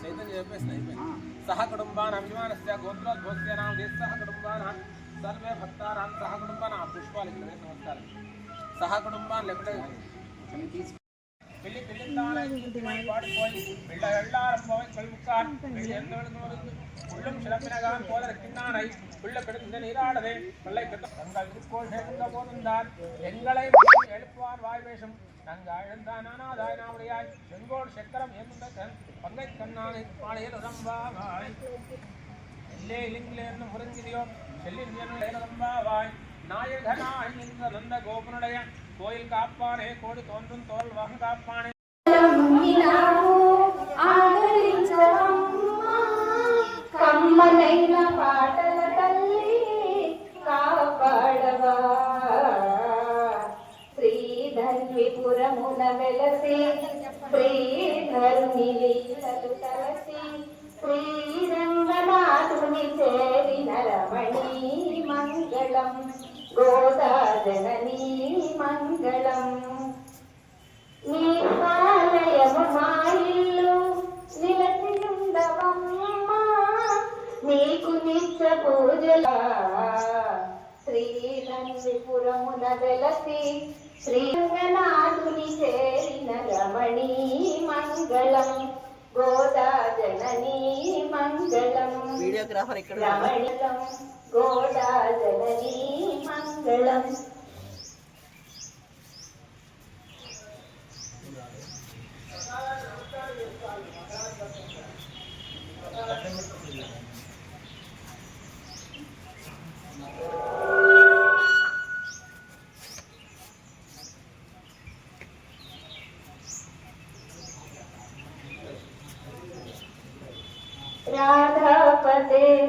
सह कुटुंबान अभिमान से गोत्रोद्भोस्यना सह कुटुंबान सर्वे भक्तानां सह कुटुंबान पुष्पालि नमस्कार। सह कुटुंबान लेफ्ट பிள்ளை பிள்ளைத்தானே பாடு போய் பிள்ளை எல்லாரும் போய் சொல்முக்கான் எந்த உள்ளும் சிலம்பினகான் போல இருக்கின்றானை பிள்ளை பெடுத்த நீராடவே பிள்ளை பெற்ற தங்கள் இருக்கோள் சேர்ந்த போதும் தான் எங்களை எழுப்புவார் வாய்வேஷம்। நன்கு அழுந்தானானாதாய் நாமுடையாய் செங்கோல் சக்கரம் எந்த பங்கை கண்ணானை பாளையல் உடம்பாவாய் எல்லே இலிங்கிலே இருந்து முறிஞ்சிரியோ செல்லின் உடம்பாவாய் நாயகனாய் நின்ற நந்த கோபனுடைய கோயில் காப்பானே கோடி தோன்றும் தோல் வாங்க காப்பானே శ్రీధరుని లీలలు తలసి శ్రీరంగనాథుని చేరిన రమణీ మంగళం గోదా మంగళం నీ పాలయము మా ఇల్లు నిలచియుండవమ్మా నీకు నిత్య పూజల శ్రీరంగిపురమున వెలసి శ్రీరంగనాథుని చేరిన రమణీ మంగళం గోదా జననీ మంగళం. వీడియోగ్రాఫర్ ఇక్కడ గోదా జననీ మంగళం.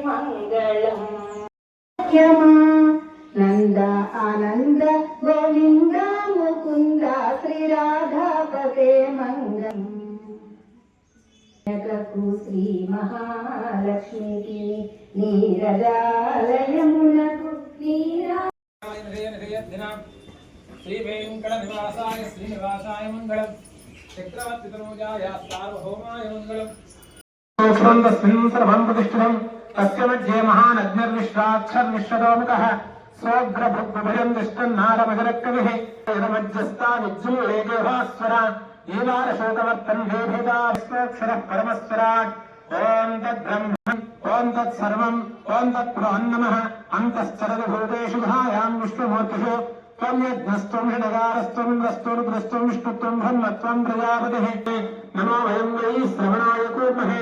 మంగళం నంద ఆనంద గోవింద ముకుంద శ్రీ రాధాపతే మంగళం. జగకు శ్రీ మహాలక్ష్మికి నీరజాలయమునకు నీరా శ్రీ వెంకట నివాసాయ శ్రీనివాసాయ మంగళం. చక్రవర్తి తనూజాయ సార్వభౌమాయ మంగళం. సర్వం ప్రతిష్ఠితం తస్య మధ్యే మహానగ్నిర్విశ్రాక్షర్విశ్వరోముఖः సోగ్రభృగ్భయం నిష్టన్నారమగరకవిः యదమధ్యస్థానిజ్జులేకేభాస్వర ఏవారశోకవర్తన్ భేభేదాక్షరः పరమస్వరాట్ ఓం తద్బ్రహ్మ ఓం తత్సర్వం ఓం తత్ప్రోన్నమః అంతశ్చరదు భూతేషు భాయాం విష్ణుమూర్తిషు त्वं यज्ञस्त्वं षडगारस्त्वं रस्त्वं द्रस्त्वं विष्णुत्वं ब्रह्मत्वं प्रजापतिः नमो वयं वै श्रवणाय कूर्महे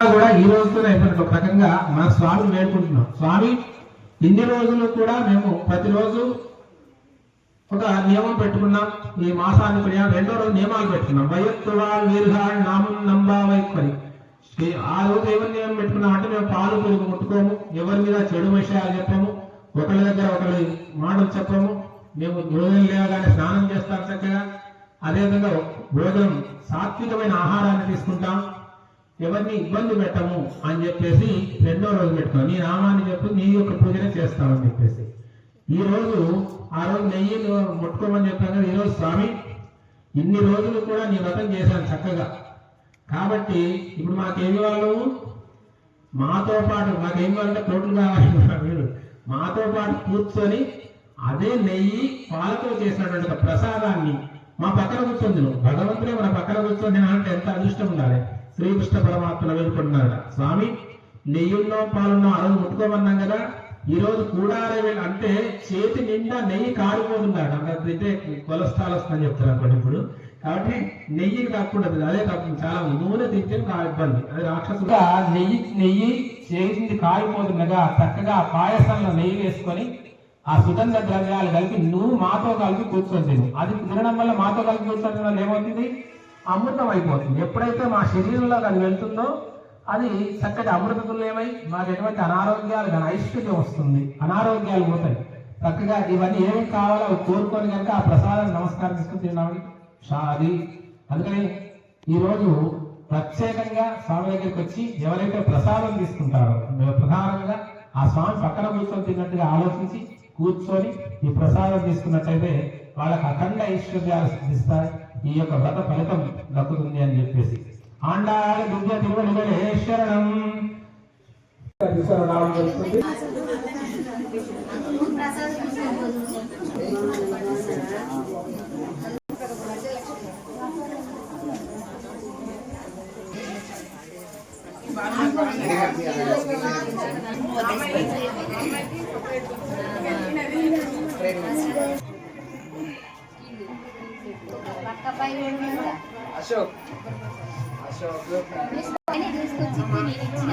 కూడా ఈ రోజుతోనే అయిపోయినట్టు ఒక రకంగా మన స్వామి వేడుకుంటున్నాం స్వామి ఇన్ని రోజులు కూడా మేము ప్రతిరోజు ఒక నియమం పెట్టుకున్నాం. ఈ మాసానికి రెండో రోజు నియమాలు పెట్టుకున్నాం. వయత్తువా వీర్ఘాళ్ నామం నంబా వైపు ఆ రోజు ఎవరిని నియమం పెట్టుకున్నాం అంటే మేము పాలు పెరుగు ముట్టుకోము ఎవరి మీద చెడు విషయాలు చెప్పము ఒకళ్ళ దగ్గర ఒకళ్ళ మాటలు చెప్పము. మేము రోజులు లేవగానే స్నానం చేస్తాం చక్కగా. అదేవిధంగా భోజనం సాత్వికమైన ఆహారాన్ని తీసుకుంటాం. ఎవరిని ఇబ్బంది పెట్టము అని చెప్పేసి రెండో రోజు పెట్టుకో. నీ నామాన్ని చెప్పు నీ యొక్క పూజనే చేస్తామని చెప్పేసి. ఈ రోజు ఆ రోజు నెయ్యి ముట్టుకోమని చెప్పాను కదా ఈ రోజు స్వామి ఇన్ని రోజులు కూడా నీ వ్రతం చేశాను చక్కగా. కాబట్టి ఇప్పుడు మాకేమి వాళ్ళు మాతో పాటు మాకేమి కావాలంటే కోట్లు కావాలి మీరు మాతో పాటు కూర్చొని అదే నెయ్యి పాలతో చేసినటువంటి ప్రసాదాన్ని మా పక్కన కూర్చొని భగవంతుడే మన పక్కన కూర్చొని అంటే ఎంత అదృష్టం ఉండాలి? శ్రీకృష్ణ పరమాత్మను వేడుకుంటున్నాడు స్వామి నెయ్యున్నో పాలున్నో ఆ రోజు ముట్టుకోమన్నాం కదా? ఈ రోజు కూడారే అంటే చేతి నిండా నెయ్యి కారిపోతున్నాడు అంటే కొలెస్ట్రాల్ వస్తుందని చెప్తారు ఇప్పుడు. కాబట్టి నెయ్యి తక్కువ అదే కాకుండా చాలా నూనె తింటే ఇంకా ఇబ్బంది. అదే రాక్షసుడు. నెయ్యి నెయ్యి చేసింది కాలిపోతుండగా చక్కగా పాయసంలో నెయ్యి వేసుకొని ఆ సుగంధ ద్రవ్యాలు కలిపి నువ్వు మాతో కలిపి కూర్చొని అది తినడం వల్ల మాతో కలిపి కూర్చొని వల్ల ఏమవుతుంది? అమృతం అయిపోతుంది. ఎప్పుడైతే మా శరీరంలో అది వెళ్తుందో అది చక్కటి అమృత తుల్యమై మాకు ఎటువంటి అనారోగ్యాలు కానీ ఐశ్వర్యం వస్తుంది. అనారోగ్యాలు పోతాయి. చక్కగా ఇవన్నీ ఏమేమి కావాలో అవి కోరుకొని కనుక ఆ ప్రసాదాన్ని నమస్కారం తీసుకుని తిన్నామని షాది. అందుకని ఈరోజు ప్రత్యేకంగా స్వామి దగ్గరికి వచ్చి ఎవరైతే ప్రసాదం తీసుకుంటారో మేము ప్రధానంగా ఆ స్వామి పక్కన కూర్చొని తిన్నట్టుగా ఆలోచించి కూర్చొని ఈ ప్రసాదం తీసుకున్నట్టయితే వాళ్ళకి అఖండ ఐశ్వర్యాలు సిద్ధిస్తాయి. ఈ యొక్క వ్రత ఫలితం దక్కుతుంది అని చెప్పేసి. ఆండాళ దుర్గ తిరువడిగలే శరణం అశోక్. తీసుకొచ్చి నేను ఇచ్చిన.